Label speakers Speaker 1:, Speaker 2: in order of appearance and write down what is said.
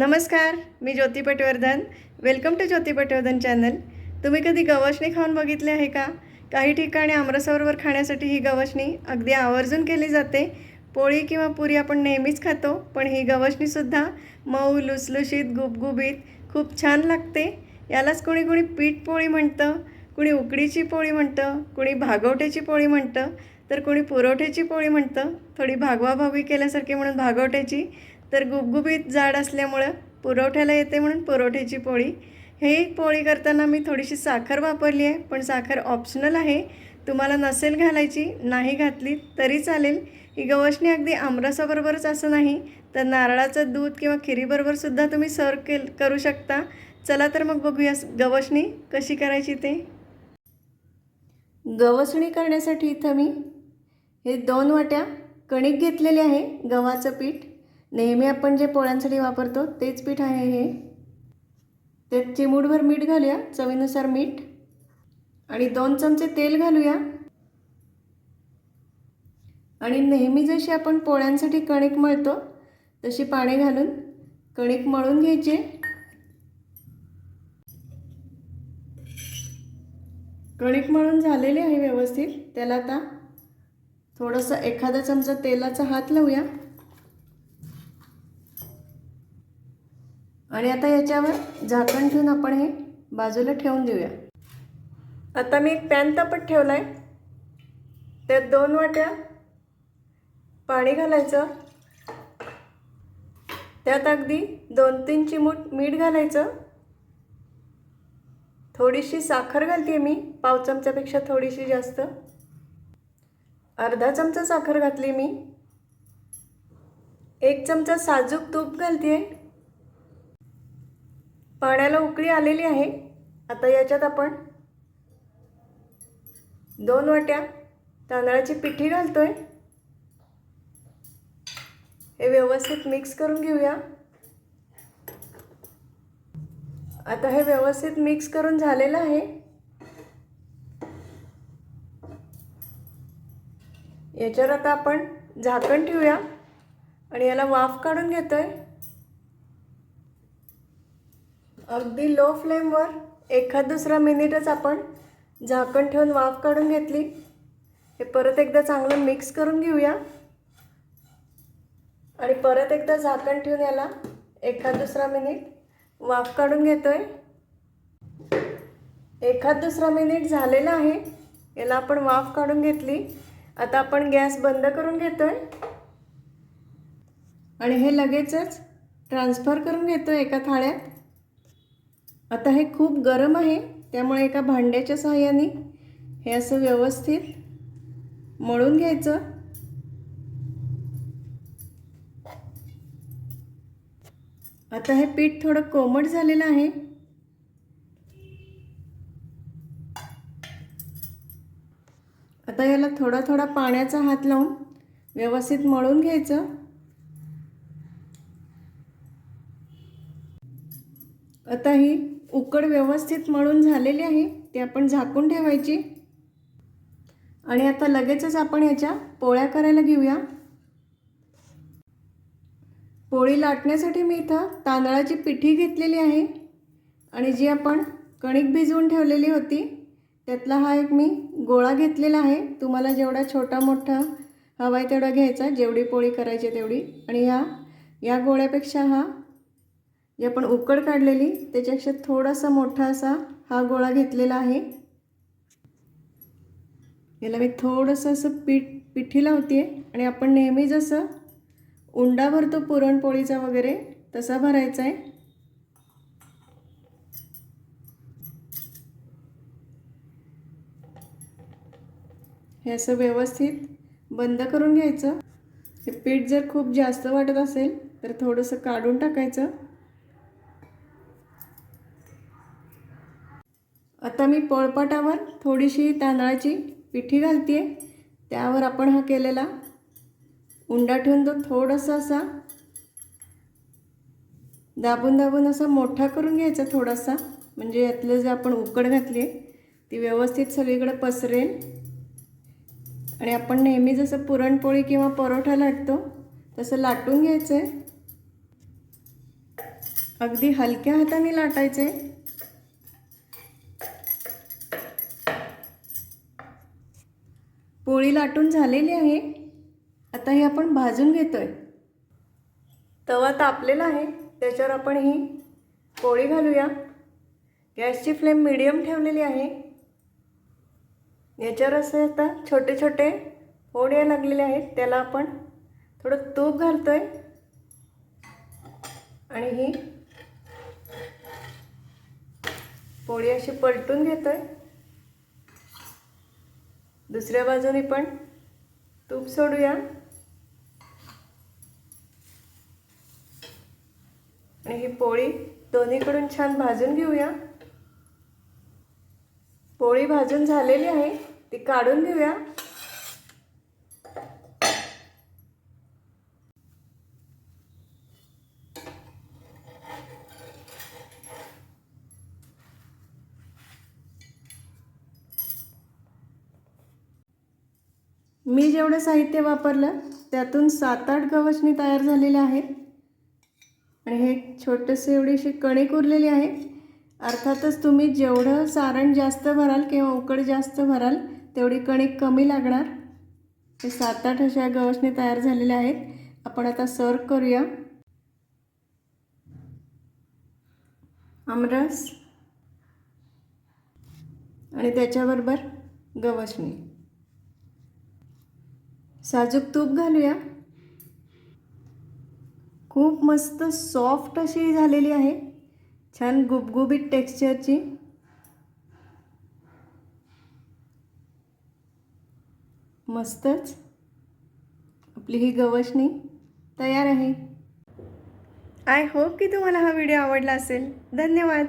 Speaker 1: नमस्कार मी Jyoti Patwardhan. Welcome to Jyoti Patwardhan channel तुम्ही कधी गवशणी खाऊन बघितले आहे का? काही ठिकाणी आमरसाबरोबर खाण्यासाठी ही गवशणी अगदी आवर्जून केली जाते. पोळी किंवा पुरी आपण नेहमीच खातो पण ही गवशणीसुद्धा मऊ लुसलुशीत गुबगुबीत खूप छान लागते. यालाच कोणी कोणी पीठ पोळी म्हणतं कुणी उकडीची पोळी म्हणतं कुणी भागवट्याची पोळी म्हणतं तर कोणी पुरवठ्याची पोळी म्हणतं. थोडी भागवाभागवी केल्यासारखी म्हणून भागवट्याची तर गुबगुबीत जाड असल्यामुळं पुरवठ्याला येते म्हणून पुरवठ्याची पोळी. ही पोळी करताना मी थोडीशी साखर वापरली आहे पण साखर ऑप्शनल आहे. तुम्हाला नसेल घालायची नाही घातली तरी चालेल. ही गवशणी अगदी आमरसाबरोबरच असं नाही तर नारळाचं दूध किंवा खिरीबरोबरसुद्धा तुम्ही सर्व केल करू शकता. चला तर मग बघूया गवशणी कशी करायची ते. गवसणी करण्यासाठी इथं मी हे दोन वाट्या कणिक घेतलेले आहे गव्हाचं पीठ. नेहमी आपण जे पोळ्यांसाठी वापरतो तेच पीठ आहे हे. त्यात चिमूटभर मीठ घालूया चवीनुसार मीठ. आणि दोन चमचे तेल घालूया. आणि नेहमी जशी आपण पोळ्यांसाठी कणिक मळतो तशी पाणी घालून कणिक मळून घ्यायचे. कणिक मळून झालेले आहे व्यवस्थित. त्याला आता थोडंसं एखादा चमचा तेलाचा हात लावूया. आणि आता याच्यावर झाकण ठेवून आपण हे बाजूला ठेवून देऊया. आता मी एक पॅन तापत ठेवला आहे त्यात दोन वाट्या पाणी घालायचं. त्यात अगदी दोन तीन चिमूट मीठ घालायचं. थोडीशी साखर घालते मी पाव चमच्यापेक्षा थोडीशी जास्त. अर्धा चमचा साखर घातली मी. एक चमचा साजूक तूप घालते पाण्याला उकळी आलेली आहे. आता याच्यात आपण दोन वाट्या तांदळाची पिठी घालतो आहे हे व्यवस्थित मिक्स करून घेऊया. आता हे व्यवस्थित मिक्स करून झालेलं आहे. याच्यावर आता आपण झाकण ठेवूया. आणि याला वाफ काढून घेतो आहे अगदी लो फ्लेमवर एखाद दुसरा मिनिटच आपण झाकण ठेवून वाफ काढून घेतली. हे परत एकदा चांगलं मिक्स करून घेऊया. आणि परत एकदा झाकण ठेवून याला एखाद दुसरा मिनिट वाफ काढून घेतो आहे एखाद दुसरा मिनिट झालेला आहे. याला आपण वाफ काढून घेतली. आता आपण गॅस बंद करून घेतो आहे आणि हे लगेचच ट्रान्सफर करून घेतो एका थाळ्यात. आता हे खूप गरम आहे त्यामुळे एका भांड्याच्या सहाय्याने हे असं व्यवस्थित मळून घ्यायचं. आता हे पीठ थोडं कोमट झालेलं आहे. आता याला थोडा थोडा पाण्याचा हात लावून व्यवस्थित मळून घ्यायचं. आता ही उकड व्यवस्थित मळून झालेली आहे ती आपण झाकून ठेवायची. आणि आता लगेचच आपण ह्याच्या पोळ्या करायला घेऊया. पोळी लाटण्यासाठी मी इथं तांदळाची पिठी घेतलेली आहे. आणि जी आपण कणिक भिजवून ठेवलेली होती त्यातला हा एक मी गोळा घेतलेला आहे. तुम्हाला जेवढा छोटा मोठा हवा आहे तेवढा घ्यायचा जेवढी पोळी करायची तेवढी. आणि ह्या या गोळ्यापेक्षा हा जी आपण उकड काढलेली त्याच्यापेक्षा थोडासा मोठा असा हा गोळा घेतलेला आहे. याला मी थोडंसं असं पीठ पिठी लावते आणि आपण नेहमी जसं उंडा भरतो पुरणपोळीचा वगैरे तसा भरायचा आहे. हे असं व्यवस्थित बंद करून घ्यायचं. हे पीठ जर खूप जास्त वाटत असेल तर थोडंसं काढून टाकायचं. आता मी पोळपाटावर थोडीशी तांदळाची पिठी घालते त्यावर आपण हा केलेला उंडा ठेवून तो थोडासा असा दाबून दाबून असा मोठा करून घ्यायचा थोडासा. म्हणजे यातलं जे आपण उकड घातली आहे ती व्यवस्थित सगळीकडे पसरेल. आणि आपण नेहमी जसं पुरणपोळी किंवा परोठा लाटतो तसं लाटून घ्यायचं आहे अगदी हलक्या हाताने लाटायचे पोळी लाटून झालेली आहे. आता ही आपण भाजून घेतो आहे तवा तापलेला आहे. त्याच्यावर आपण ही पोळी घालूया. गॅसची फ्लेम मिडियम ठेवलेली आहे. याच्यावर असे आता छोटे छोटे फोड यायला लागलेले आहेत. त्याला आपण थोडं तूप घालतो आहे आणि ही पोळी अशी पलटून घेतो आहे दुसऱ्या बाजूने पण तूप सोडूया. आणि ही पोळी दोन्हीकडून छान भाजून घेऊया. पोळी भाजून झालेली आहे ती काढून घेऊया. मी जेवढं साहित्य वापरलं त्यातून सात आठ गवसणी तयार झालेले आहेत. आणि हे छोटेसे एवढीशी कणिक उरलेली आहे. अर्थातच तुम्ही जेवढं सारण जास्त भराल किंवा उकड जास्त भराल तेवढी कणिक कमी लागणार. हे सात आठ अशा गवसणी तयार झालेल्या आहेत. आपण आता सर्व करूया. आमरस आणि त्याच्याबरोबर गवसणी. साजूक तूप घालूया. खूप मस्त सॉफ्ट अशी झालेली आहे. छान गुबगुबीत टेक्स्चरची मस्तच. आपली ही गवशणी तयार आहे. आय होप की तुम्हाला हा व्हिडिओ आवडला असेल. धन्यवाद.